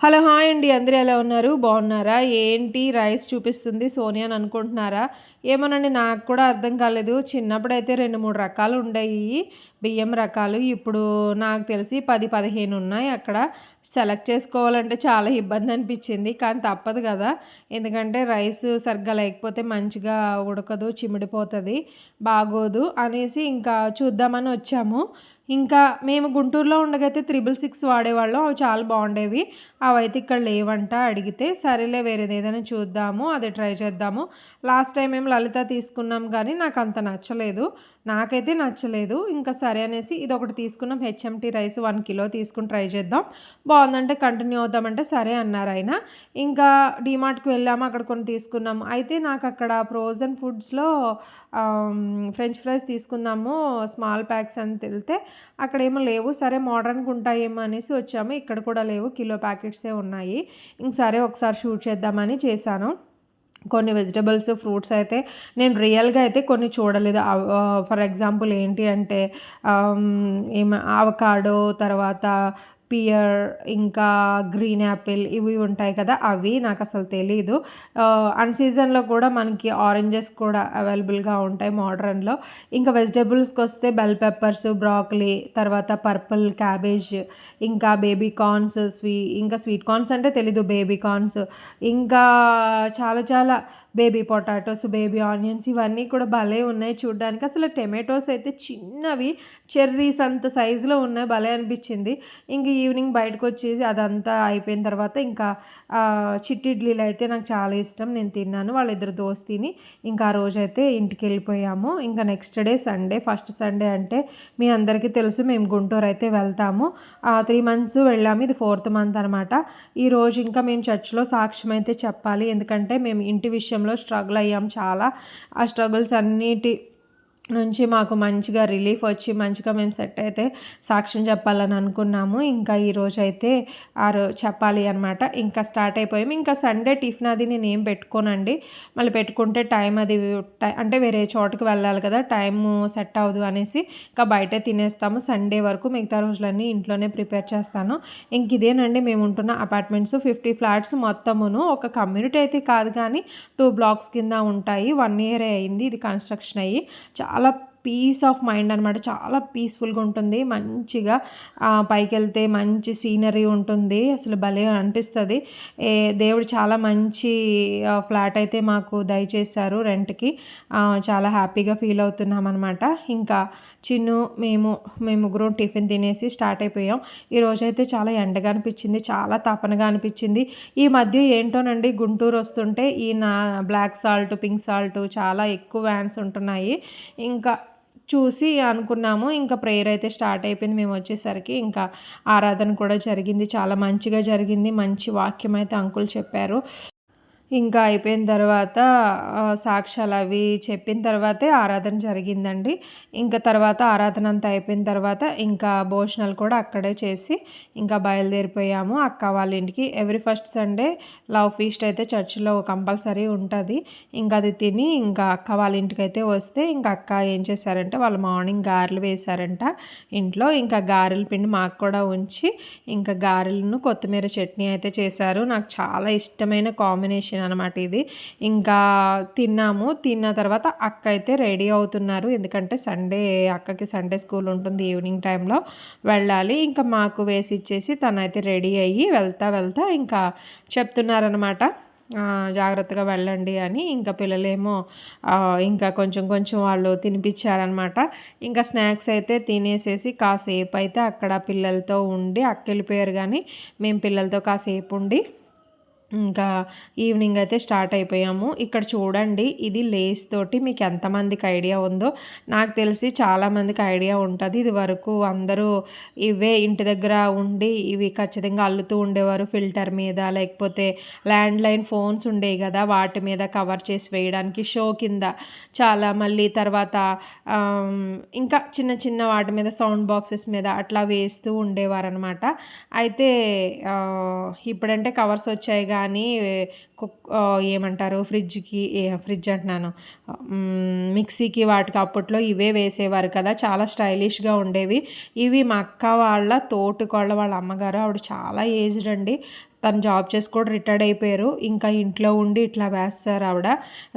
Hello hi అండి. అందరూ ఎలా ఉన్నారు? బాగున్నారా? ఏంటి? రైస్ చూపిస్తుంది సోనియా అని అనుకుంటున్నారా? ఏమోనండి నాకు కూడా అర్థం కాలేదు. చిన్నప్పుడైతే రెండు మూడు రకాలు ఉండేవి బియ్యం రకాలు ఇప్పుడు నాకు తెలిసి పది పదిహేను ఉన్నాయి. అక్కడ సెలెక్ట్ చేసుకోవాలంటే చాలా ఇబ్బంది అనిపించింది కానీ తప్పదు కదా. ఎందుకంటే రైస్ సరిగ్గా లేకపోతే మంచిగా ఉడకదు చిమిడిపోతుంది బాగోదు అనేసి ఇంకా చూద్దామని వచ్చాము. ఇంకా మేము గుంటూరులో ఉండగైతే త్రిబుల్ సిక్స్ వాడేవాళ్ళం. అవి చాలా బాగుండేవి. అవి అయితే ఇక్కడ లేవంట. అడిగితే సరేలే వేరేది ఏదైనా చూద్దాము అది ట్రై చేద్దాము. లాస్ట్ టైం మేము లలిత తీసుకున్నాం కానీ నాకు అంత నచ్చలేదు. నాకైతే నచ్చలేదు. ఇంకా సరే అనేసి ఇది ఒకటి తీసుకున్నాం. హెచ్ఎంటీ రైస్ వన్ కిలో తీసుకుని ట్రై చేద్దాం. బాగుందంటే కంటిన్యూ అవుదామంటే సరే అన్నారు ఆయన. ఇంకా డిమార్ట్కి వెళ్ళాము అక్కడ కొన్ని తీసుకున్నాము. అయితే నాకు అక్కడ ఫ్రోజన్ ఫుడ్స్లో ఫ్రెంచ్ ఫ్రైస్ తీసుకుందాము స్మాల్ ప్యాక్స్ అని తెలితే అక్కడేమో లేవు సరే మోడర్న్గా ఉంటాయేమో అనేసి వచ్చాము. ఇక్కడ కూడా లేవు కిలో ప్యాకెట్సే ఉన్నాయి. ఇంక సరే ఒకసారి షూట్ చేద్దామని చేశాను. కొన్ని వెజిటబుల్స్ ఫ్రూట్స్ అయితే నేను రియల్గా అయితే కొన్ని చూడలేదు. ఫర్ ఎగ్జాంపుల్ ఏంటి అంటే ఏమ అవకాడో తర్వాత పియర్ ఇంకా గ్రీన్ యాపిల్ ఇవి ఉంటాయి కదా అవి నాకు అసలు తెలీదు అన్ సీజన్లో కూడా మనకి ఆరెంజెస్ కూడా అవైలబుల్గా ఉంటాయి మోడ్రన్లో. ఇంకా వెజిటేబుల్స్కి వస్తే బెల్ పెప్పర్స్ బ్రాకలీ తర్వాత పర్పుల్ క్యాబేజ్ ఇంకా బేబీ కార్న్స్ స్వీ ఇంకా స్వీట్ కార్న్స్ అంటే తెలీదు బేబీ కార్న్స్. ఇంకా చాలా చాలా బేబీ పొటాటోస్ బేబీ ఆనియన్స్ ఇవన్నీ కూడా భలే ఉన్నాయి చూడడానికి. అసలు టమాటోస్ అయితే చిన్నవి చెర్రీస్ అంత సైజులో ఉన్నాయి భలే అనిపించింది. ఇంక ఈవినింగ్ బయటకు వచ్చేసి అదంతా అయిపోయిన తర్వాత ఇంకా చిట్టి ఇడ్లీలు అయితే నాకు చాలా ఇష్టం నేను తిన్నాను వాళ్ళిద్దరు దోశ తిని ఇంకా ఆ రోజైతే ఇంటికి వెళ్ళిపోయాము ఇంకా next day Sunday first Sunday అంటే మీ అందరికీ తెలుసు మేము గుంటూరు అయితే వెళ్తాము. త్రీ మంత్స్ వెళ్ళాము ఇది ఫోర్త్ మంత్ అనమాట. ఈరోజు ఇంకా మేము చర్చ్లో సాక్ష్యం అయితే చెప్పాలి ఎందుకంటే మేము ఇంటి విషయంలో స్ట్రగుల్ అయ్యాం చాలా. ఆ స్ట్రగుల్స్ అన్నిటి నుంచి మాకు మంచిగా రిలీఫ్ వచ్చి మంచిగా మేము సెట్ అయితే సాక్ష్యం చెప్పాలని అనుకున్నాము. ఇంకా ఈరోజు అయితే ఆ చెప్పాలి అనమాట ఇంకా స్టార్ట్ అయిపోయాము. ఇంకా సండే టిఫిన్ అది నేను ఏం పెట్టుకోనండి. మళ్ళీ పెట్టుకుంటే టైం అది అంటే వేరే చోటుకి వెళ్ళాలి కదా టైం సెట్ అవ్వదు అనేసి ఇంకా బయటే తినేస్తాము. సండే వరకు మిగతా రోజులన్నీ ఇంట్లోనే ప్రిపేర్ చేస్తాను. ఇంక ఇదేనండి మేము ఉంటున్న అపార్ట్మెంట్స్. ఫిఫ్టీ ఫ్లాట్స్ మొత్తమును ఒక కమ్యూనిటీ అయితే కాదు కానీ టూ బ్లాక్స్ కింద ఉంటాయి. వన్ ఇయర్ అయింది ఇది కన్స్ట్రక్షన్ అయ్యి. చాలా చాలా పీస్ ఆఫ్ మైండ్ అనమాట చాలా పీస్ఫుల్గా ఉంటుంది. మంచిగా పైకి వెళ్తే మంచి సీనరీ ఉంటుంది. అసలు భలే అనిపిస్తుంది. ఏ దేవుడు చాలా మంచి ఫ్లాట్ అయితే మాకు దయచేశారు రెంట్కి. చాలా హ్యాపీగా ఫీల్ అవుతున్నాం అనమాట ఇంకా చిన్ను మేము మేము ముగ్గురం టిఫిన్ తినేసి స్టార్ట్ అయిపోయాం. ఈరోజు అయితే చాలా ఎండగా అనిపించింది. చాలా తపనగా అనిపించింది. ఈ మధ్య ఏంటోనండి గుంటూరు వస్తుంటే ఈ నా బ్లాక్ సాల్ట్ పింక్ సాల్ట్ చాలా ఎక్కువ వ్యాన్స్ ఉంటున్నాయి. ఇంకా చూసి అనుకున్నాము. ఇంకా ప్రేయర్ అయితే స్టార్ట్ అయిపోయింది. మేము వచ్చేసరికి ఇంకా ఆరాధన కూడా జరిగింది. చాలా మంచిగా జరిగింది. మంచి వాక్యం అయితే అంకుల్ చెప్పారు. ఇంకా అయిపోయిన తర్వాత సాక్ష్యాలు అవి చెప్పిన తర్వాతే ఆరాధన జరిగిందండి. ఇంకా తర్వాత ఆరాధన అంతా అయిపోయిన తర్వాత ఇంకా భోజనాలు కూడా అక్కడే చేసి ఇంకా బయలుదేరిపోయాము. అక్క వాళ్ళ ఇంటికి every first Sunday love feast అయితే చర్చిలో కంపల్సరీ ఉంటుంది. ఇంకా అది తిని ఇంకా అక్క వాళ్ళ ఇంటికి అయితే వస్తే ఇంకా అక్క ఏం చేశారంటే వాళ్ళు మార్నింగ్ గారెలు వేశారంట ఇంట్లో. ఇంకా గారెల పిండి మాకు కూడా ఉంచి ఇంకా గారెలను కొత్తిమీర చట్నీ అయితే చేశారు. నాకు చాలా ఇష్టమైన కాంబినేషన్ ఫంక్షన్ అనమాట ఇది. ఇంకా తిన్నాము. తిన్న తర్వాత అక్క అయితే రెడీ అవుతున్నారు. ఎందుకంటే సండే అక్కకి సండే స్కూల్ ఉంటుంది ఈవినింగ్ టైంలో వెళ్ళాలి. ఇంకా మాకు వేసి ఇచ్చేసి తనైతే రెడీ అయ్యి వెళ్తా వెళ్తా ఇంకా చెప్తున్నారనమాట జాగ్రత్తగా వెళ్ళండి అని. ఇంకా పిల్లలేమో ఇంకా కొంచెం కొంచెం వాళ్ళు తినిపించారనమాట ఇంకా స్నాక్స్ అయితే తినేసేసి కాసేపు అయితే అక్కడ పిల్లలతో ఉండి అక్కెళ్ళిపోయారు కానీ మేము పిల్లలతో కాసేపు ఉండి ఇంకా ఈవినింగ్ అయితే స్టార్ట్ అయిపోయాము. ఇక్కడ చూడండి ఇది లేస్ తోటి మీకు ఎంతమందికి ఐడియా ఉందో నాకు తెలిసి చాలామందికి ఐడియా ఉంటుంది. ఇది వరకు అందరూ ఇవే ఇంటి దగ్గర ఉండి ఇవి ఖచ్చితంగా అల్లుతూ ఉండేవారు ఫిల్టర్ మీద లేకపోతే ల్యాండ్ లైన్ ఫోన్స్ ఉండేవి కదా వాటి మీద కవర్ చేసి వేయడానికి షో కింద. చాలా మళ్ళీ తర్వాత ఇంకా చిన్న చిన్న వాటి మీద సౌండ్ బాక్సెస్ మీద అట్లా వేస్తూ ఉండేవారు అనమాట అయితే ఇప్పుడంటే కవర్స్ వచ్చాయి కానీ కుక్ ఏమంటారు ఫ్రిడ్జ్కి ఫ్రిడ్జ్ అంటున్నాను. మిక్సీకి వాటికి అప్పట్లో ఇవే వేసేవారు కదా చాలా స్టైలిష్గా ఉండేవి. ఇవి మా అక్క వాళ్ళ తోటికోళ్ళ వాళ్ళ అమ్మగారు ఆవిడ చాలా ఏజ్డ్ అండి. తను జాబ్ చేసి కూడా రిటైర్డ్ అయిపోయారు. ఇంకా ఇంట్లో ఉండి ఇట్లా వేస్తారు ఆవిడ.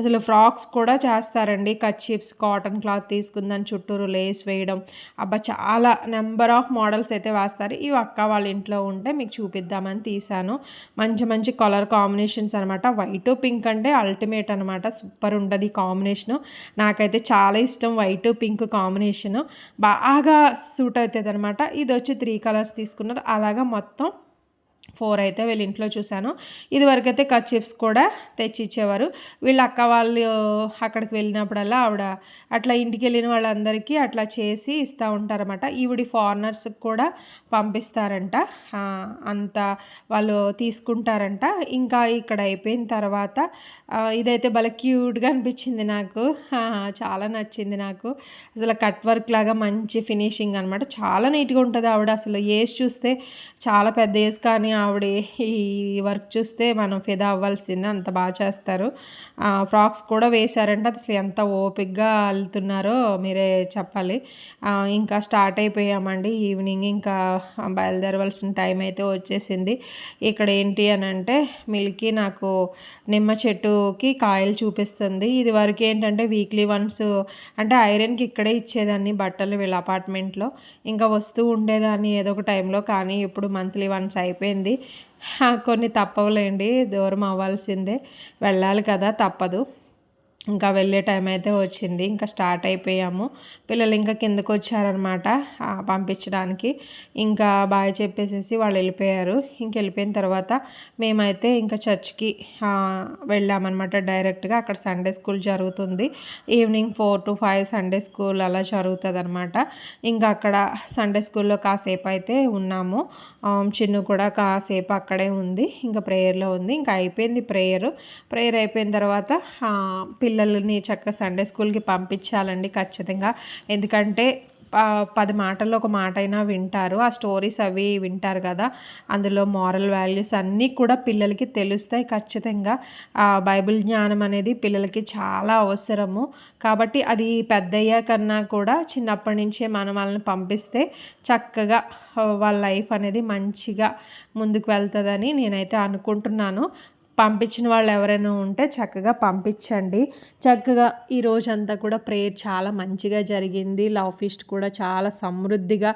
అసలు ఫ్రాక్స్ కూడా చేస్తారండి. కచ్చిప్స్ కాటన్ క్లాత్ తీసుకుందని చుట్టూరు లేస్ వేయడం. అబ్బా చాలా నెంబర్ ఆఫ్ మోడల్స్ అయితే వేస్తారు. ఇవి అక్క వాళ్ళ ఇంట్లో ఉంటే మీకు చూపిద్దామని తీశాను. మంచి మంచి కలర్ కాంబినేషన్స్ అనమాట వైట్ పింక్ అంటే అల్టిమేట్ అనమాట సూపర్ ఉంటుంది కాంబినేషను. నాకైతే చాలా ఇష్టం వైట్ పింక్ కాంబినేషను. బాగా సూట్ అవుతుంది అనమాట ఇది వచ్చి త్రీ కలర్స్ తీసుకున్నారు. అలాగా మొత్తం ఫోర్ అయితే వీళ్ళ ఇంట్లో చూశాను. ఇదివరకైతే వరకైతే కచిప్స్ కూడా తెచ్చి ఇచ్చేవారు వీళ్ళ అక్క వాళ్ళు అక్కడికి వెళ్ళినప్పుడల్లా ఆవిడ అట్లా ఇంటికి వెళ్ళిన వాళ్ళందరికీ అట్లా చేసి ఇస్తూ ఉంటారన్నమాట. ఈవిడి ఫారినర్స్కి కూడా పంపిస్తారంట. అంత వాళ్ళు తీసుకుంటారంట. ఇంకా ఇక్కడ అయిపోయిన తర్వాత ఇదైతే భలే క్యూట్గా అనిపించింది నాకు. చాలా నచ్చింది నాకు. అసలు కట్ వర్క్ లాగా మంచి ఫినిషింగ్ అనమాట చాలా నీట్గా ఉంటుంది ఆవిడ. అసలు ఏజ్ చూస్తే చాలా పెద్ద ఏజ్ కానీ ఆవిడ ఈ వర్క్ చూస్తే మనం ఫిదా అవ్వాల్సిందే అంత బాగా చేస్తారు. ఫ్రాక్స్ కూడా వేశారంటే. అసలు ఎంత ఓపిక్గా అల్లుతున్నారో మీరే చెప్పాలి. ఇంకా స్టార్ట్ అయిపోయామండి. ఈవినింగ్ ఇంకా బయలుదేరవలసిన టైం అయితే వచ్చేసింది. ఇక్కడ ఏంటి అని అంటే మిల్కీ నాకు నిమ్మ చెట్టుకి కాయలు చూపిస్తుంది. ఇది వరకు ఏంటంటే వీక్లీ వన్స్ అంటే ఐరన్కి ఇక్కడే ఇచ్చేదాన్ని బట్టలు వీళ్ళ అపార్ట్మెంట్లో ఇంకా వస్తూ ఉండేదాన్ని ఏదో ఒక టైంలో కానీ ఇప్పుడు మంత్లీ వన్స్ అయిపోయింది. అయిపోయింది కొన్ని తప్పవులేండి. దూరం అవ్వాల్సిందే. వెళ్ళాలి కదా తప్పదు. ఇంకా వెళ్ళే టైం అయితే వచ్చింది. ఇంకా స్టార్ట్ అయిపోయాము. పిల్లలు ఇంకా కిందకు వచ్చారనమాట పంపించడానికి. ఇంకా బాయ్ చెప్పేసేసి వాళ్ళు వెళ్ళిపోయారు. ఇంక వెళ్ళిపోయిన తర్వాత మేమైతే ఇంకా చర్చ్కి వెళ్ళామన్నమాట డైరెక్ట్గా అక్కడ సండే స్కూల్ జరుగుతుంది. Evening four to five Sunday school అలా జరుగుతుంది అనమాట ఇంకా అక్కడ సండే స్కూల్లో కాసేపు అయితే ఉన్నాము. చిన్ను కూడా కాసేపు అక్కడే ఉంది. ఇంకా ప్రేయర్లో ఉంది. ఇంకా అయిపోయింది ప్రేయర్ ప్రేయర్ అయిపోయిన తర్వాత పిల్లల్ని చక్కగా సండే స్కూల్కి పంపించాలండి ఖచ్చితంగా. ఎందుకంటే పది మాటల్లో ఒక మాట అయినా వింటారు. ఆ స్టోరీస్ అవి వింటారు కదా. అందులో మారల్ వాల్యూస్ అన్నీ కూడా పిల్లలకి తెలుస్తాయి ఖచ్చితంగా. బైబిల్ జ్ఞానం అనేది పిల్లలకి చాలా అవసరము. కాబట్టి అది పెద్దయ్యా కన్నా కూడా చిన్నప్పటి నుంచే మనం వాళ్ళని పంపిస్తే చక్కగా వాళ్ళ లైఫ్ అనేది మంచిగా ముందుకు వెళ్తుందని నేనైతే అనుకుంటున్నాను. పంపించిన వాళ్ళు ఎవరైనా ఉంటే చక్కగా పంపించండి. చక్కగా ఈ రోజంతా కూడా ప్రేయర్ చాలా మంచిగా జరిగింది. లవ్ ఫీస్ట్ కూడా చాలా సమృద్ధిగా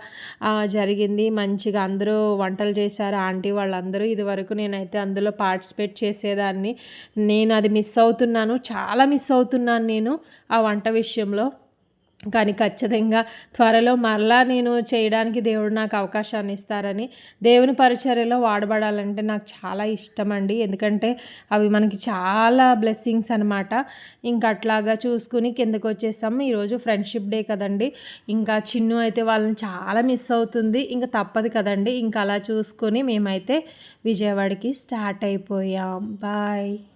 జరిగింది. మంచిగా అందరూ వంటలు చేశారు. ఆంటీ వాళ్ళందరూ ఇదివరకు నేనైతే అందులో పార్టిసిపేట్ చేసేదాన్ని. నేను అది మిస్ అవుతున్నాను. చాలా మిస్ అవుతున్నాను నేను ఆ వంట విషయంలో. కానీ ఖచ్చితంగా త్వరలో మరలా నేను చేయడానికి దేవుడు నాకు అవకాశాన్ని ఇస్తారని దేవుని పరిచర్యలో వాడబడాలంటే నాకు చాలా ఇష్టం అండి ఎందుకంటే అవి మనకి చాలా బ్లెస్సింగ్స్ అనమాట ఇంకా అట్లాగా చూసుకుని కిందకు వచ్చేసాము ఈరోజు ఫ్రెండ్షిప్ డే కదండి. ఇంకా చిన్ను అయితే వాళ్ళని చాలా మిస్ అవుతుంది. ఇంకా తప్పదు కదండి. ఇంకా అలా చూసుకొని మేమైతే విజయవాడకి స్టార్ట్ అయిపోయాం. బాయ్